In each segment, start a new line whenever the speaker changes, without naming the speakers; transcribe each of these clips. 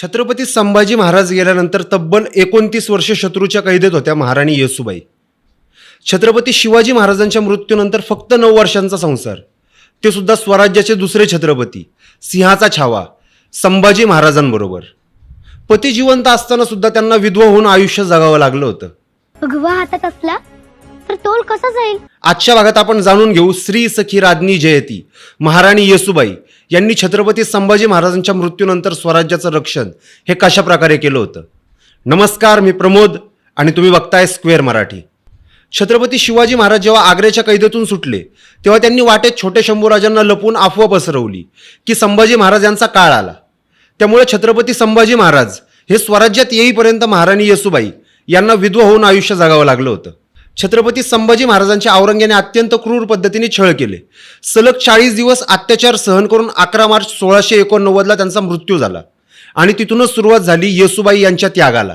छत्रपती संभाजी महाराज गेल्यानंतर तब्बल एकोणतीस वर्ष शत्रूच्या कैदेत होत्या महाराणी येसूबाई. छत्रपती शिवाजी महाराजांच्या मृत्यूनंतर फक्त नऊ वर्षांचा संसार. ते सुद्धा स्वराज्याचे दुसरे छत्रपती सिंहाचा छावा संभाजी महाराजांबरोबर. पती जिवंत असताना सुद्धा त्यांना विधवा होऊन आयुष्य जगावं लागलं होतं.
भगवा हातात असला तर तोल कसा जाईल?
आजच्या भागात आपण जाणून घेऊ श्री सखी राज्ञी जयती महाराणी येसूबाई यांनी छत्रपती संभाजी महाराजांच्या मृत्यूनंतर स्वराज्याचं रक्षण हे कशा प्रकारे केलं होतं? नमस्कार मी प्रमोद आणि तुम्ही बघताय स्क्वेअर मराठी. छत्रपती शिवाजी महाराज जेव्हा आग्र्याच्या कैदेतून सुटले तेव्हा त्यांनी वाटेत छोटे शंभूराजांना लपून अफवा पसरवली की संभाजी महाराज यांचा काळ आला. त्यामुळे छत्रपती संभाजी महाराज हे स्वराज्यात येईपर्यंत महाराणी येसुबाई यांना विधवा होऊन आयुष्य जगावं लागलं होतं. छत्रपती संभाजी महाराजांच्या औरंग्याने अत्यंत क्रूर पद्धतीने छळ केले. सलग चाळीस दिवस अत्याचार सहन करून अकरा मार्च सोळाशे एकोणनव्वदला त्यांचा मृत्यू झाला आणि तिथूनच सुरुवात झाली येसुबाई यांच्या त्यागाला.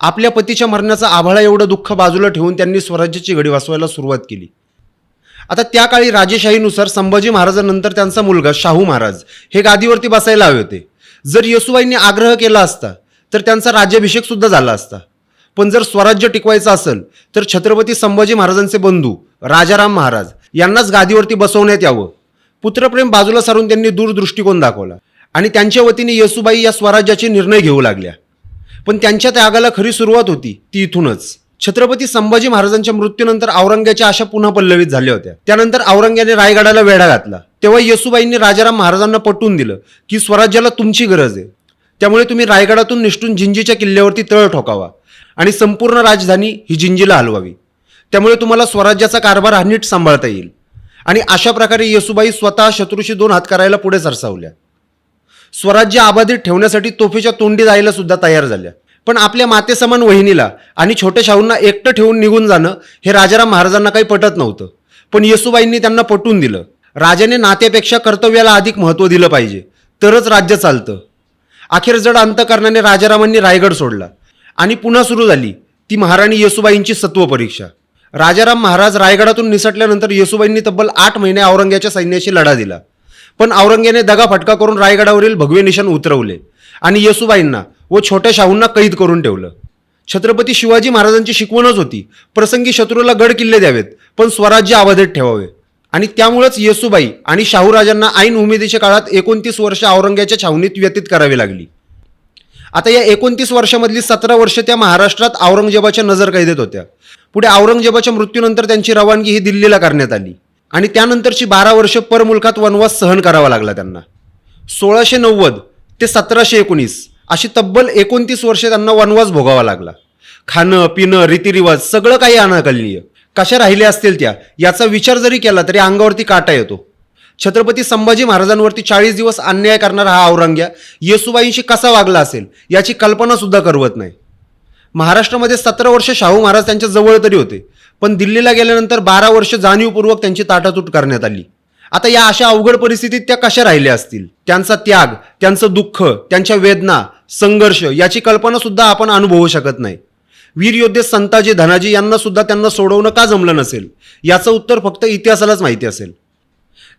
आपल्या पतीच्या मरणाचा आभाळा एवढं दुःख बाजूला ठेवून त्यांनी स्वराज्याची घडी वाचवायला सुरुवात केली. आता त्या काळी राजेशाहीनुसार संभाजी महाराजांनंतर त्यांचा मुलगा शाहू महाराज हे गादीवरती बसायला हवे होते. जर येसुबाईंनी आग्रह केला असता तर त्यांचा राज्याभिषेक सुद्धा झाला असता. पण जर स्वराज्य टिकवायचं असेल तर छत्रपती संभाजी महाराजांचे बंधू राजाराम महाराज यांनाच गादीवरती बसवण्यात यावं. पुत्रप्रेम बाजूला सारून त्यांनी दूरदृष्टिकोन दाखवला आणि त्यांच्या वतीने येसुबाई या स्वराज्याचे निर्णय घेऊ लागल्या. पण त्यांच्या त्यागाला खरी सुरुवात होती ती इथूनच. छत्रपती संभाजी महाराजांच्या मृत्यूनंतर औरंग्याच्या आशा पुन्हा पल्लवित झाल्या होत्या. त्यानंतर औरंग्याने रायगडाला वेढा घातला. तेव्हा येसुबाईंनी राजाराम महाराजांना पटवून दिलं की स्वराज्याला तुमची गरज आहे. त्यामुळे तुम्ही रायगडातून निष्ठून जिंजीच्या किल्ल्यावरती तळ ठोकावा. आणि संपूर्ण राजधानी ही जिंजीला हलवावी. त्यामुळे तुम्हाला स्वराज्याचा कारभार हा नीट सांभाळता येईल. आणि अशा प्रकारे येसुबाई स्वतः शत्रूशी दोन हात करायला पुढे सरसावल्या. स्वराज्य आबाधित ठेवण्यासाठी तोफीच्या तोंडी जायला सुद्धा तयार झाल्या. पण आपल्या मातेसमान वहिनीला आणि छोट्या शाहूंना एकटं ठेवून निघून जाणं हे राजाराम महाराजांना काही पटत नव्हतं. पण येसुबाईंनी त्यांना पटवून दिलं. राजाने नात्यापेक्षा कर्तव्याला अधिक महत्त्व दिलं पाहिजे. तरच राज्य चालतं. अखेर जड अंतकरणाने राजारामांनी रायगड सोडला. आणि पुन्हा सुरू झाली. ती महाराणी येसुबाईंची सत्व परीक्षा. राजाराम महाराज रायगडातून निसटल्यानंतर येसुबाईंनी तब्बल आठ महिने औरंग्याच्या सैन्याशी लढा दिला. पण औरंग्याने दगाफटका करून रायगडावरील भगवे निशाण उतरवले आणि येसुबाईंना व छोट्या शाहूंना कैद करून ठेवलं. छत्रपती शिवाजी महाराजांची शिकवणच होती प्रसंगी शत्रूला गड किल्ले द्यावेत पण स्वराज्य अबाधित ठेवावे. आणि त्यामुळेच येसुबाई आणि शाहूराजांना ऐन उमेदीच्या काळात एकोणतीस वर्ष औरंग्याच्या छावणीत व्यतीत करावी लागली. आता या एकोणतीस वर्षामधली सतरा वर्ष त्या महाराष्ट्रात औरंगजेबाच्या नजर कैदेत होत्या. पुढे औरंगजेबाच्या मृत्यूनंतर त्यांची रवानगी ही दिल्लीला करण्यात आली. आणि त्यानंतरची बारा वर्ष परमुलकात वनवास सहन करावा लागला त्यांना. सोळाशे नव्वद ते सतराशे एकोणीस अशी तब्बल एकोणतीस वर्ष त्यांना वनवास भोगावा लागला. खाणं पिणं रीतिरिवाज सगळं काही अनाकलनीय. कशा राहिल्या असतील त्या? याचा विचार जरी केला तरी अंगावरती काटा येतो. छत्रपती संभाजी महाराजांवरती चाळीस दिवस अन्याय करणारा हा औरंग्या येसुबाईंशी कसा वागला असेल याची कल्पना सुद्धा करवत नाही. महाराष्ट्रामध्ये सतरा वर्ष शाहू महाराज त्यांच्या जवळ तरी होते पण दिल्लीला गेल्यानंतर बारा वर्ष जाणीवपूर्वक त्यांची ताटातूट करण्यात आली. आता या अशा अवघड परिस्थितीत त्या कशा राहिल्या असतील? त्यांचा त्याग त्यांचं दुःख त्यांच्या वेदना संघर्ष याची कल्पना सुद्धा आपण अनुभवू शकत नाही. वीर योद्धे संताजी धनाजी यांना सुद्धा त्यांना सोडवणं का जमलं नसेल? याचं उत्तर फक्त इतिहासालाच माहिती असेल.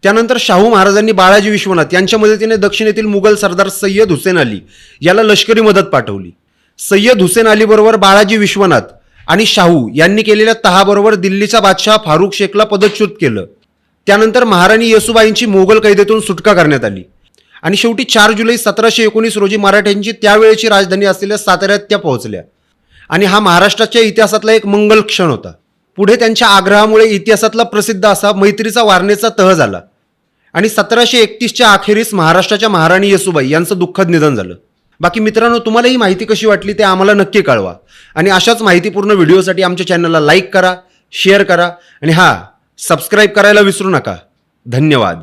त्यानंतर शाहू महाराजांनी बाळाजी विश्वनाथ यांच्या मदतीने दक्षिणेतील मुघल सरदार सय्यद हुसेन अली याला लष्करी मदत पाठवली. सय्यद हुसेन अलीबरोबर बाळाजी विश्वनाथ आणि शाहू यांनी केलेल्या तहाबरोबर दिल्लीचा बादशाह फारुख शेखला पदच्युत केलं. त्यानंतर महाराणी येसुबाईंची मोगल कैदेतून सुटका करण्यात आली. आणि शेवटी चार जुलै सतराशे एकोणीस रोजी मराठ्यांची त्यावेळेची राजधानी असलेल्या साताऱ्यात त्या पोहोचल्या. आणि हा महाराष्ट्राच्या इतिहासातला एक मंगल क्षण होता. पुढे त्यांच्या आग्रहामुळे इतिहासातला प्रसिद्ध असा मैत्रीचा वारणेचा तह झाला. आणि सतराशे एकतीसच्या अखेरीस महाराष्ट्राच्या महाराणी येसुबाई यांचं दुःखद निधन झालं. बाकी मित्रांनो तुम्हाला ही माहिती कशी वाटली ते आम्हाला नक्की कळवा. आणि अशाच माहितीपूर्ण व्हिडिओसाठी आमच्या चॅनलला लाईक करा शेअर करा आणि हां सबस्क्राईब करायला विसरू नका. धन्यवाद.